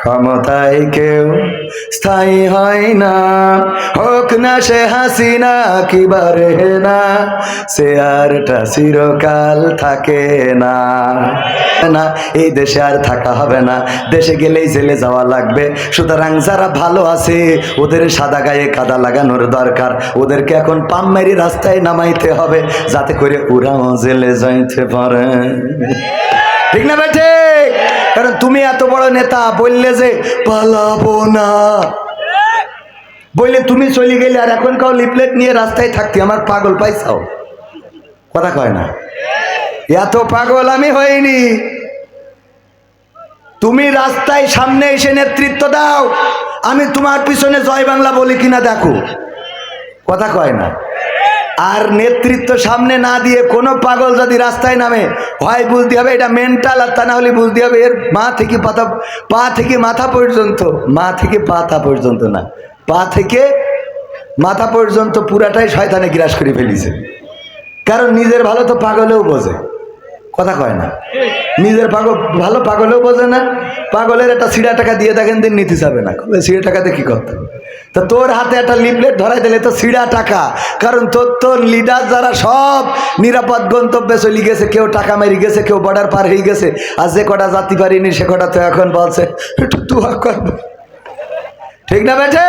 ক্ষমতায় কেউ স্থায়ী হয় না। হোক না সে হাসিনা কিবারে না, সে আরটা চিরকাল থাকে না। না, এই দেশে আর থাকা হবে না। দেশে গেলেই জেলে যাওয়া লাগবে। সুতরাং যারা ভালো আছে, ওদের সাদা গায়ে কাদা লাগানোর দরকার। ওদেরকে এখন পাম্মেরি রাস্তায় নামাইতে হবে, যাতে করে ওরাও জেলে যাইতে পারে। ঠিক না বেঠে কারণ তুমি এত বড় নেতা, বললে যে পালাবো না। বললে তুমি চলে গেলে আর এখন কাউ লিফলেট নিয়ে রাস্তায় থাকতে, আমার পাগল পাইছাও? কথা কয় না। এত পাগল আমি হইনি। তুমি রাস্তায় সামনে এসে নেতৃত্ব দাও, আমি তোমার পিছনে জয় বাংলা বলি কিনা দেখো। কথা কয় না। আর নেতৃত্ব সামনে না দিয়ে কোনো পাগল যদি রাস্তায় নামে, হয় বুঝতে হবে এটা মেন্টাল আর তা না হলে বুঝতে হবে এর মা থেকে পাতা, পা থেকে মাথা পর্যন্ত, মা থেকে পাতা পর্যন্ত না। পা থেকে মাথা পর্যন্ত পুরাটাই শয়তানে গ্রাস করে ফেলিছে। কারণ নিজের ভালো তো পাগলেও বোঝে। কথা কয় না। নিজের পাগল, ভালো পাগলেও বোঝে না। পাগলের একটা সিড়া টাকা দিয়ে দেখেন দিন নিতে যাবে না। সিড়া টাকাতে কি করতে তা তোর হাতে একটা লিফলেট ধরাই দিলে তো সিড়া টাকা। কারণ তোর তোর লিডার যারা সব নিরাপদ গন্তব্যে চলে গেছে, কেউ টাকা মেরে গেছে, কেউ বর্ডার পার হয়ে গেছে, আর যে কটা জাতি পারিনি, সে কটা তো এখন বলছে, একটু তুয়া করবে ঠিক না বেঠে?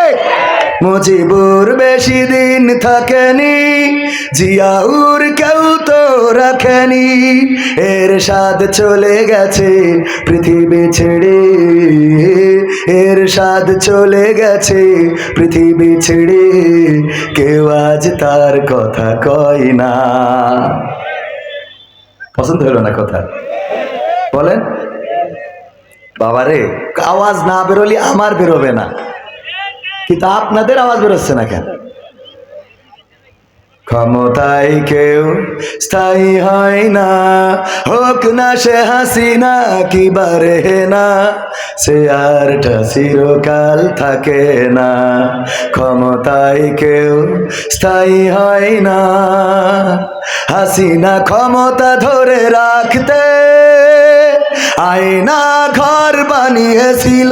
মুজিবুর বেশি দিন থাকেনি, জিয়াউর কেউ তো রাখেনি। এর স্বাদ চলে গেছে পৃথিবী ছেড়ে এর স্বাদ চলে গেছে পৃথিবী ছেড়ে। কেউ আজ তার কথা কয় না। পছন্দ হলো না কথা? বলেন। বাবারে, আওয়াজ না বেরোলে আমার বেরোবে না। কিন্তু আপনাদের আওয়াজ বেরোচ্ছে না কেন? ক্ষমতায় কেউ স্থায়ী হয় না, হোক না সে হাসিনা কি বারে না, সে আরটা চিরকাল থাকে না। ক্ষমতায় কেউ স্থায়ী হয় না, হাসিনা ক্ষমতা ধরে রাখতে আয়না ঘর বানিয়েছিল।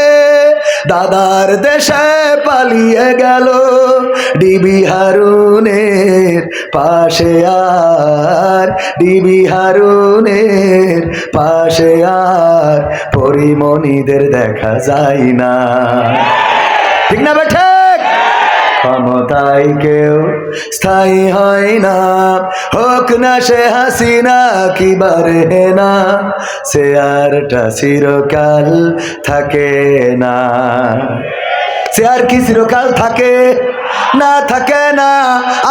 দাদার দেশে পালিয়ে গেল ডিবি হারুনের পাশে আর, ডিবি হারুনের পাশে আর, পরিমণিদের দেখা যায় না। ঠিক না বেঠে? ক্ষমতায় কেউ স্থায়ী হয় না। হোক না সে হাসিনা, কি বারে না, সে আরটা চিরকাল থাকে না। সে আর কি চিরকাল থাকে? না থাকে না।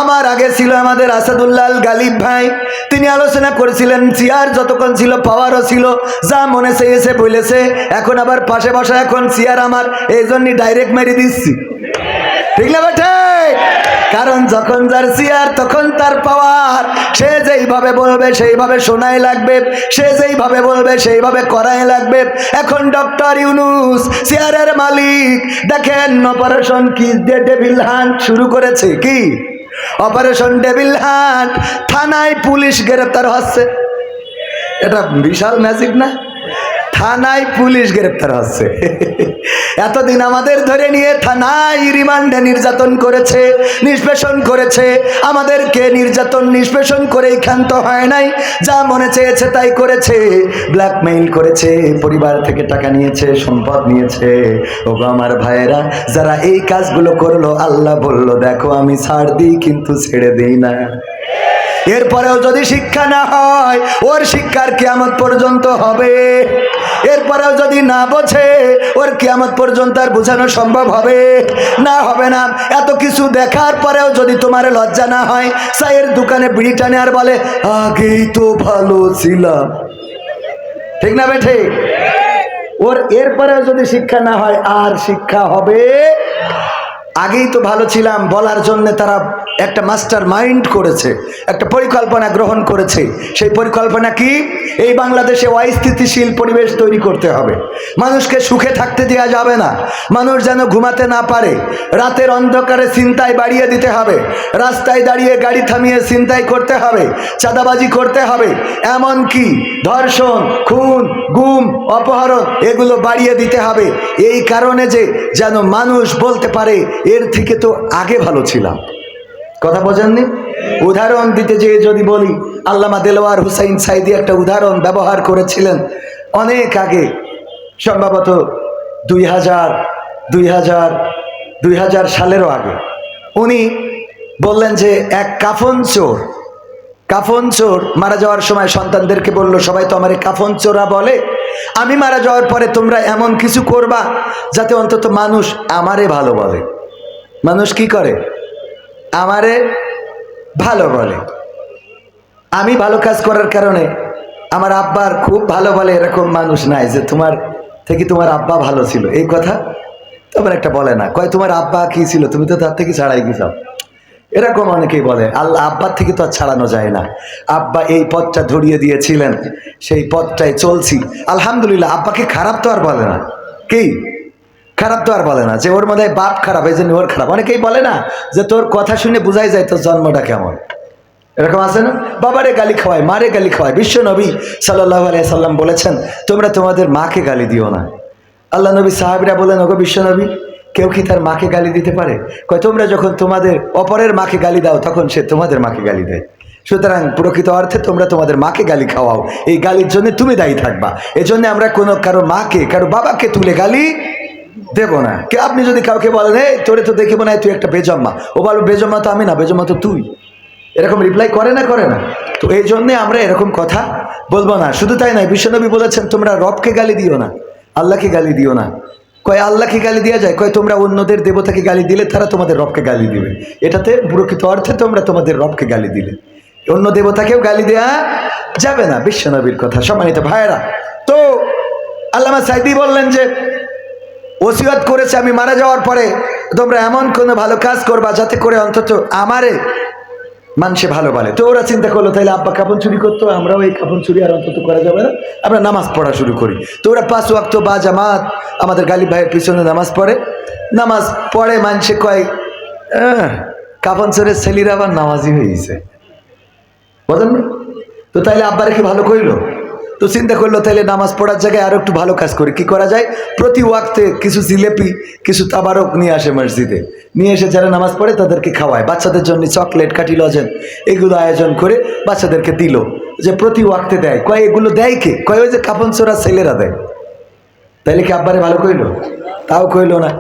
আমার আগে ছিল আমাদের আসাদুল্লাহ গালিব ভাই। তিনি আলোচনা করেছিলেন চেয়ার যতক্ষণ ছিল পাওয়ারও ছিল, যা মনে চেয়েছে বলেছে। এখন আবার পাশে বসা এখন চেয়ার আমার। এই জন্যই ডাইরেক্ট মেরে দিচ্ছি। ঠিক না কারণ যখন যার চেয়ার তখন তার পাওয়ার। সে যেইভাবে বলবে, সেইভাবে শোনাই লাগবে। সে যেইভাবে বলবে, সেইভাবে করাই লাগবে। এখন ডক্টর ইউনুস চেয়ারের মালিক, দেখেন অপারেশন কি ডেভিল হান্ট শুরু করেছে, কি? অপারেশন ডেভিল হান্ট থানায় পুলিশ গ্রেপ্তার হচ্ছে। এটা বিশাল ম্যাজিক না? থানায় পুলিশ গ্রেপ্তার হচ্ছে। এতদিন আমাদের ধরে নিয়ে থানায় রিমান্ডে নির্যাতন করেছে, নিষ্পেষণ করেছে। আমাদেরকে নির্যাতন, নিষ্পেষণ করেই ক্ষান্ত হয় নাই। যা মনে চেয়েছে তাই করেছে। ব্ল্যাকমেইল করেছে, পরিবার থেকে টাকা নিয়েছে, সম্পদ নিয়েছে। ও আমার ভাইয়েরা, যারা এই কাজগুলো করল, আল্লাহ বলল, দেখো আমি ছাড় দিই, কিন্তু ছেড়ে দিই না। এরপরেও যদি শিক্ষা না হয়, ওর শিক্ষার কেয়ামত পর্যন্ত হবে। এরপরেও যদি না বোঝে, ওর কেয়ামত পর্যন্ত আর বোঝানো সম্ভব হবে। না হবে না। এত কিছু দেখার পরেও যদি তোমার লজ্জা না হয় চায়ের দোকানে বিড়ি টানে আর বলে, আগেই তো ভালো ছিলাম। ঠিক না বেঠে? ওর এরপরেও যদি শিক্ষা না হয়, আর শিক্ষা হবে। আগেই তো ভালো ছিলাম, বলার জন্য তারা একটা মাস্টার মাইন্ড করেছে, একটা পরিকল্পনা গ্রহণ করেছে। সেই পরিকল্পনা কি? এই বাংলাদেশে অস্থিতিশীল পরিবেশ তৈরি করতে হবে। মানুষকে সুখে থাকতে দেওয়া যাবে না। মানুষ যেন ঘুমাতে না পারে। রাতের অন্ধকারে চিন্তায় বাড়িয়ে দিতে হবে। রাস্তায় দাঁড়িয়ে গাড়ি থামিয়ে চিন্তাই করতে হবে। চাঁদাবাজি করতে হবে। এমন কি? ধর্ষণ, খুন, গুম, অপহরণ, এগুলো বাড়িয়ে দিতে হবে। এই কারণে যে যেন মানুষ বলতে পারে, এর থেকে তো আগে ভালো ছিলাম। কথা বোঝেননি? উদাহরণ দিতে যেয়ে যদি বলি, আল্লামা দেলোয়ার হুসাইন সাইদি একটা উদাহরণ ব্যবহার করেছিলেন অনেক আগে, সম্ভবত দুই হাজার দুই হাজার দুই হাজার সালেরও আগে। উনি বললেন যে, এক কাফন চোর কাফন চোর মারা যাওয়ার সময় সন্তানদেরকে বলল, সবাই তো আমার কাফন চোরা বলে, আমি মারা যাওয়ার পরে তোমরা এমন কিছু করবা যাতে অন্তত মানুষ আমারে ভালো বলে। মানুষ কি করে? আমারে ভালো বলে। আমি ভালো কাজ করার কারণে আমার আব্বার খুব ভালো বলে এরকম মানুষ নাই যে তোমার থেকে তোমার আব্বা ভালো ছিল। এই কথা তেমন একটা বলে না। কয়, তোমার আব্বা কি ছিল? তুমি তো তার থেকে ছাড়াই গেছ। এরকম অনেকেই বলে। আল্লাহ আব্বার থেকে তো আর ছাড়ানো যায় না। আব্বা এই পথটা ধরিয়ে দিয়েছিলেন, সেই পথটায় চলছি। আলহামদুলিল্লাহ, আব্বাকে খারাপ তো আর বলে না। কি? খারাপ তো আর বলে না, যে ওর মধ্যে বাপ খারাপ, এই জন্য ওর খারাপ। অনেকেই বলে না যে তোর কথা শুনে বোঝাই যায় তোর জন্মটা কেমন। এরকম আছে না? বাবারে গালি খাওয়ায়, মারে গালি খাওয়ায়। বিশ্ব নবী সাল্লাহ সাল্লাম বলেছেন, তোমরা তোমাদের মাকে গালি দিও না। আল্লাহ নবী সাহাবিরা বলেন, ওগো বিশ্ব নবী, কেউ কি তার মাকে গালি দিতে পারে? কয়, তোমরা যখন তোমাদের অপরের মাকে গালি দাও, তখন সে তোমাদের মাকে গালি দেয়। সুতরাং প্রকৃত অর্থে তোমরা তোমাদের মাকে গালি খাওয়াও। এই গালির জন্য তুমি দায়ী থাকবা। এজন্য আমরা কোনো কারও মাকে, কারও বাবাকে তুলে গালি দেব না। কে আপনি যদি কাউকে বলেন, এই, তোরে তো দেখে না তুই একটা বেজম্মা। ও বলো বেজম্মা তো আমি না, বেজম্মা তো তুই। এরকম রিপ্লাই করে না করে না। তো এই জন্যে আমরা এরকম কথা বলব না। শুধু তাই নয়, বিশ্বনবী বলেছেন, তোমরা রবকে গালি দিও না, আল্লাহকে গালি দিও না। কয়, আল্লাহকে গালি দেওয়া যায়? কয়, তোমরা অন্যদের দেবতাকে গালি দিলে তারা তোমাদের রবকে গালি দিবে। এটাতে প্রকৃত অর্থে তোমরা তোমাদের রবকে গালি দিলে। অন্য দেবতাকেও গালি দেয়া যাবে না, বিশ্বনবীর কথা। সম্মানিত ভাইয়েরা, তো আল্লামা সাইদি বললেন যে ওসিয়ত করেছে আমি মারা যাওয়ার পরে তোমরা এমন কোনো ভালো কাজ করবা যাতে করে অন্তত আমারে মানুষে ভালো বলে। তো ওরা চিন্তা করল তাহলে আব্বা কাপন চুরি করতো আমরাও এই কাপন চুরি আর অন্তত করা যাবে না। আমরা নামাজ পড়া শুরু করি। তো ওরা পাঁচ ওয়াক্ত বা জামাত আমাদের গালিব ভাইয়ের পিছনে নামাজ পড়ে। নামাজ পড়ে মানুষে কয় "আহ, কাপন চোরের ছেলেরা আবার নামাজি হয়েছে। বোঝেন না? তো তাইলে আব্বা রেখে ভালো কইলো? তো চিন্তা করল তাহলে নামাজ পড়ার জায়গায় আরও একটু ভালো কাজ করি। কি করা যায়? প্রতি ওয়াক্তে কিছু জিলেপি, কিছু তাবারক নিয়ে আসে মসজিদে। নিয়ে এসে যারা নামাজ পড়ে তাদেরকে খাওয়ায়। বাচ্চাদের জন্য চকলেট কাটি লজেন এগুলো আয়োজন করে বাচ্চাদেরকে দিল। যে প্রতি ওয়াক্তে দেয়। কয়, এগুলো দেয় কে? কয়, ওই যে কাপন চোরা ছেলেরা দেয়। তাইলে কি আব্বারে ভালো কইলো? তাও কইলো না।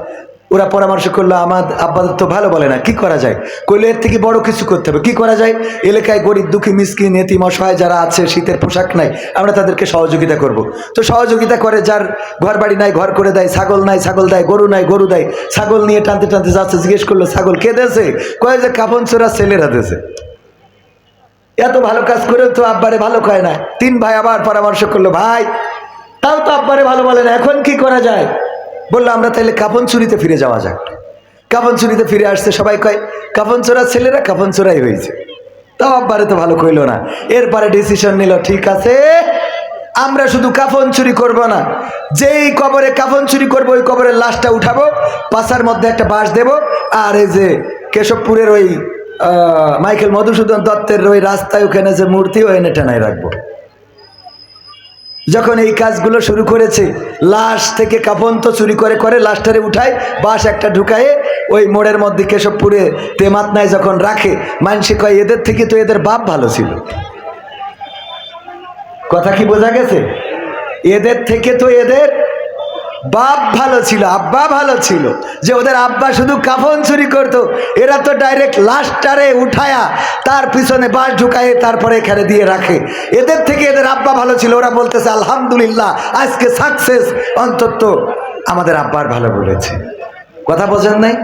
ওরা পরামর্শ করল আমার আব্বাদের তো ভালো বলে না, কি করা যায়? কইলে, এর থেকে বড় কিছু করতে হবে। কি করা যায়? এলাকায় গরিব, দুঃখী, মিসকিন, এতিম, অসহায় যারা আছে, শীতের পোশাক নাই, আমরা তাদেরকে সহযোগিতা করব। তো সহযোগিতা করে, যার ঘর বাড়ি নাই, ঘর করে দেয়, ছাগল নাই, ছাগল দেয়, গরু নাই, গরু দেয়, ছাগল নিয়ে টানতে টানতে যাচ্ছে, জিজ্ঞেস করল, ছাগল কে দেছে? কয়ে যে কাপন চোরা ছেলেরা দেছে। এত ভালো কাজ করে তো আব্বারে ভালো কয় না। তিন ভাই আবার পরামর্শ করল, ভাই, তাও তো আব্বারে ভালো বলে না, এখন কি করা যায়? বলল, আমরা তাহলে কাপন চুরিতে ফিরে যাওয়া যাক। কাপন চুরিতে ফিরে আসতে সবাই কয় কাপন চোরা ছেলেরা কাপন চোরাই হয়েছে। তাও আব্বারে তো ভালো কইলো না। এরপরে ডিসিশন নিল, ঠিক আছে, আমরা শুধু কাফন চুরি করব না। যেই কবরে কাফন চুরি করব, ওই কবরের লাশটা উঠাবো, পাশার মধ্যে একটা বাঁশ দেব, আর এই যে কেশবপুরের ওই মাইকেল মধুসূদন দত্তের ওই রাস্তায় ওখানে যে মূর্তি ও এনে টেনায় রাখব। যখন এই কাজগুলো শুরু করেছে, লাশ থেকে কাফন তো চুরি করে করে লাশটারে উঠায় বাস একটা ঢুকায়ে ওই মোড়ের মধ্যে কেশবপুরে তেমাতনায় যখন রাখে মানসে কয় এদের থেকে তো এদের বাপ ভালো ছিল। কথা কি বোঝা গেছে? এদের থেকে তো এদের বাপ ভালো ছিল, আব্বা ভালো ছিল। যে ওদের আব্বা শুধু কাফন চুরি করতো, এরা তো ডাইরেক্ট লাস্টারে উঠায়া তার পিছনে বাস ঢুকায় তারপরে এখানে দিয়ে রাখে। এদের থেকে এদের আব্বা ভালো ছিল, ওরা বলতেছে, আলহামদুলিল্লাহ, আজকে সাকসেস অন্তত আমাদের আব্বার ভালো বলেছে। কথা বোঝেন নাই?